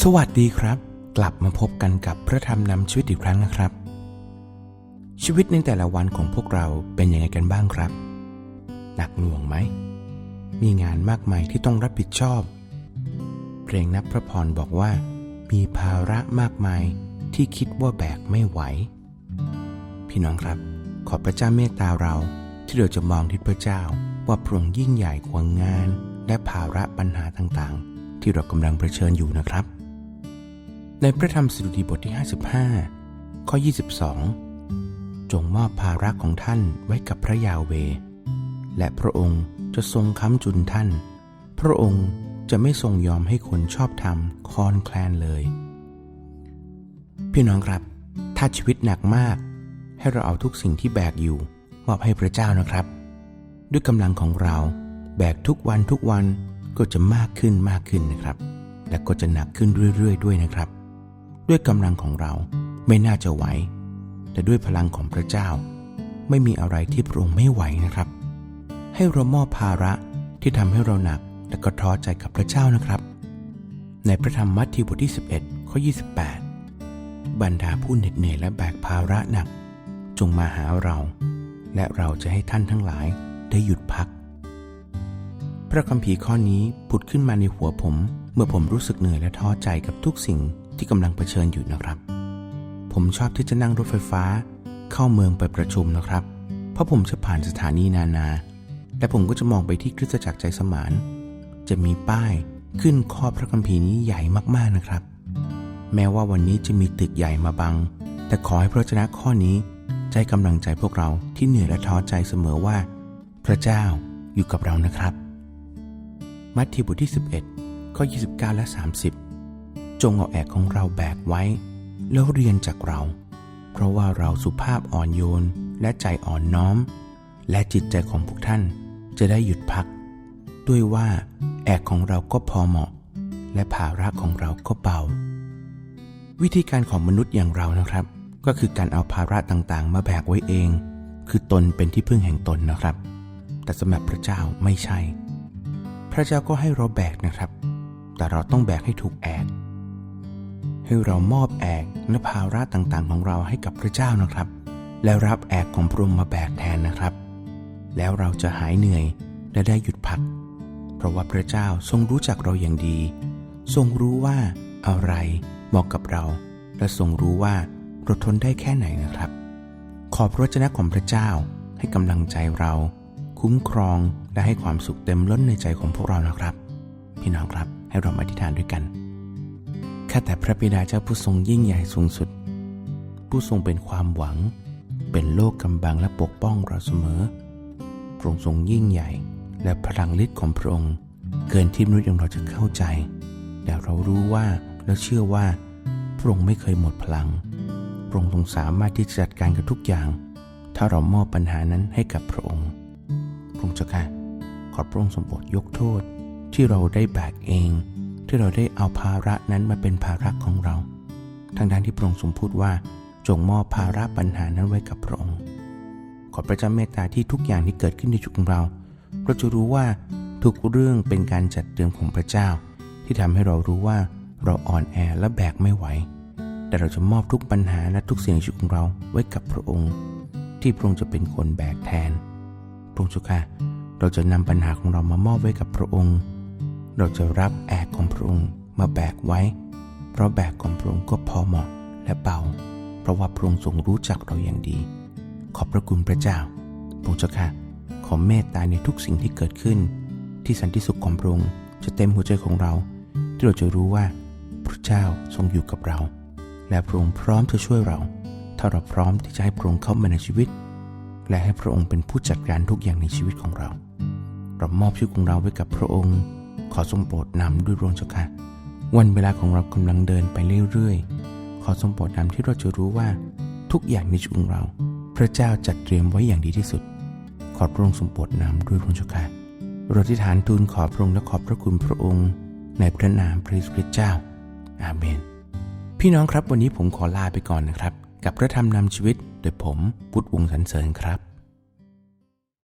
สวัสดีครับ กลับมาพบกันกับพระธรรมนำชีวิตอีกครั้งนะครับ ชีวิตในแต่ละวันของพวกเราเป็นยังไงกันบ้างครับ หนักหน่วงไหม มีงานมากมายที่ต้องรับผิดชอบ เพลงนับพระพรบอกว่า มีภาระมากมายที่คิดว่าแบกไม่ไหว พี่น้องครับ ขอพระเจ้าเมตตาเราที่เราจะมองที่พระเจ้าว่าพระองค์ยิ่งใหญ่กว่างาน และภาระปัญหาต่างๆ ที่เรากำลังเผชิญอยู่นะครับ ในพระธรรมสดุดีบทที่ 55 ข้อ 22 จงมอบภาระของท่านไว้กับพระยาเว และพระองค์จะทรงค้ำจุนท่าน พระองค์จะไม่ทรงยอมให้คนชอบธรรมคลอนแคลนเลย พี่น้องครับ ถ้าชีวิตหนักมาก ให้เราเอาทุกสิ่งที่แบกอยู่ มอบให้พระเจ้านะครับ ด้วยกำลังของเราแบกทุกวันทุกวันก็จะมากขึ้นมากขึ้นนะครับ และก็จะหนักขึ้นเรื่อยๆ ด้วยนะครับ ด้วยกำลังของเราไม่น่าจะไหว แต่ด้วยพลังของพระเจ้า ไม่มีอะไรที่พระองค์ไม่ไหวนะครับ ให้เรามอบภาระที่ทำให้เราหนักและก็ท้อใจกับพระเจ้านะครับ ในพระธรรมมัทธิวบทที่ 11 ข้อ 28 บรรดาผู้เหน็ดเหนื่อยและแบกภาระหนัก จงมาหาเรา และเราจะให้ท่านทั้งหลายได้หยุดพัก พระคัมภีร์ข้อนี้ผุดขึ้นมาในหัวผม เมื่อผมรู้สึกเหนื่อยและท้อใจกับทุกสิ่ง ที่กำลังเผชิญอยู่นะครับ ผมชอบที่จะนั่งรถไฟฟ้า เข้าเมืองไปประชุมนะครับ เพราะผมจะผ่านสถานีนานา และผมก็จะมองไปที่คริสตจักรใจสมาน จะมีป้ายขึ้นข้อพระคัมภีร์นี้ใหญ่มากๆนะครับ แม้ว่าวันนี้จะมีตึกใหญ่มาบัง แต่ขอให้พระวจนะข้อนี้ใจกำลังใจพวกเราที่เหนื่อยและท้อใจเสมอว่า พระเจ้าอยู่กับเรานะครับ มัทธิวบทที่ 11 ข้อ 29 และ 30 จงเอาแอกของเราแบกไว้ แล้วเรียนจากเรา เพราะว่าเราสุภาพอ่อนโยนและใจอ่อนน้อม และจิตใจของพวกท่านจะได้หยุดพัก ด้วยว่าแอกของเราก็พอเหมาะ และภาระของเราก็เบา วิธีการของมนุษย์อย่างเรานะครับ ก็คือการเอาภาระต่างๆ มาแบกไว้เอง คือตนเป็นที่พึ่งแห่งตนนะครับ แต่สำหรับพระเจ้าไม่ใช่ พระเจ้าก็ให้เราแบกนะครับ แต่เราต้องแบกให้ถูกแอก ให้เรามอบแอกและภาระต่างๆ ของเราให้กับพระเจ้านะครับ แล้วรับแอกของพระองค์มาแบกแทนนะครับ แล้วเราจะหายเหนื่อยและได้หยุดพัก เพราะว่าพระเจ้าทรงรู้จักเราอย่างดี ทรงรู้ว่าอะไรเหมาะกับเรา และทรงรู้ว่าเราทนได้แค่ไหนนะครับ ขอพระวจนะของพระเจ้าให้กำลังใจเรา คุ้มครองและให้ความสุขเต็มล้นในใจของพวกเรานะครับ พี่น้องครับให้เรามาอธิษฐานด้วยกัน ข้าแต่พระบิดาเจ้าผู้ทรงยิ่งใหญ่สูงสุด ผู้ทรงเป็นความหวัง เป็นโลกกำบังและปกป้องเราเสมอพระองค์ทรงยิ่งใหญ่ และพลังฤทธิ์ของพระองค์ เกินที่มนุษย์อย่างเราจะเข้าใจแต่เรารู้ว่าและเชื่อว่า พระองค์ไม่เคยหมดพลัง พระองค์ทรงสามารถที่จะจัดการกับทุกอย่าง ถ้าเรามอบปัญหานั้นให้กับพระองค์ พระองค์เจ้าค่ะขอพระองค์ทรงโปรดยกโทษที่เราได้แบกเอง ที่เราได้เอาภาระนั้นมาเป็นภาระของเรา ทางด้านที่พระองค์ทรงพูดว่า จงมอบภาระปัญหานั้นไว้กับพระองค์ ขอพระเจ้าเมตตาที่ทุกอย่างที่เกิดขึ้นในชีวิตของเรา เราจะรู้ว่าทุกเรื่องเป็นการจัดเตรียมของพระเจ้า ที่ทำให้เรารู้ว่าเราอ่อนแอและแบกไม่ไหว แต่เราจะมอบทุกปัญหาและทุกสิ่งในชีวิตของเราไว้กับพระองค์ ที่พระองค์จะเป็นคนแบกแทน พระองค์เจ้าค่ะ เราจะนำปัญหาของเรามามอบไว้กับพระองค์ เราจะรับแอกของพระองค์มาแบกไว้ เพราะแบกของพระองค์ก็พอเหมาะและเบา เพราะว่าพระองค์ทรงรู้จักเราอย่างดี ขอบพระคุณพระเจ้าพระเจ้าค่ะ ขอเมตตาในทุกสิ่งที่เกิดขึ้น ที่สันติสุขของพระองค์จะเต็มหัวใจของเรา ที่เราจะรู้ว่า พระเจ้าทรงอยู่กับเรา และพระองค์พร้อมจะช่วยเรา ถ้าเราพร้อมที่จะให้พระองค์เข้ามาในชีวิต และให้พระองค์เป็นผู้จัดการทุกอย่างในชีวิตของเรา เรามอบชีวิตของเราไว้กับพระองค์ ขอทรงโปรดนำด้วยพระองค์เจ้าค่ะ วันเวลาของเรากำลังเดินไปเรื่อยๆ ขอทรงโปรดนำที่เราจะรู้ว่าทุกอย่างในชีวิตของเรา พระเจ้าจัดเตรียมไว้อย่างดีที่สุด ขอพระองค์ทรงโปรดนำด้วยพระองค์เจ้าค่ะเราที่ฐานทูลขอพระองค์และขอบพระคุณพระองค์ ในพระนามพระเยซูคริสต์เจ้า อาเมน พี่น้องครับวันนี้ผมขอลาไปก่อนนะครับ กับพระธรรมนำชีวิตโดยผมพุทธวงศ์สันเสริญครับ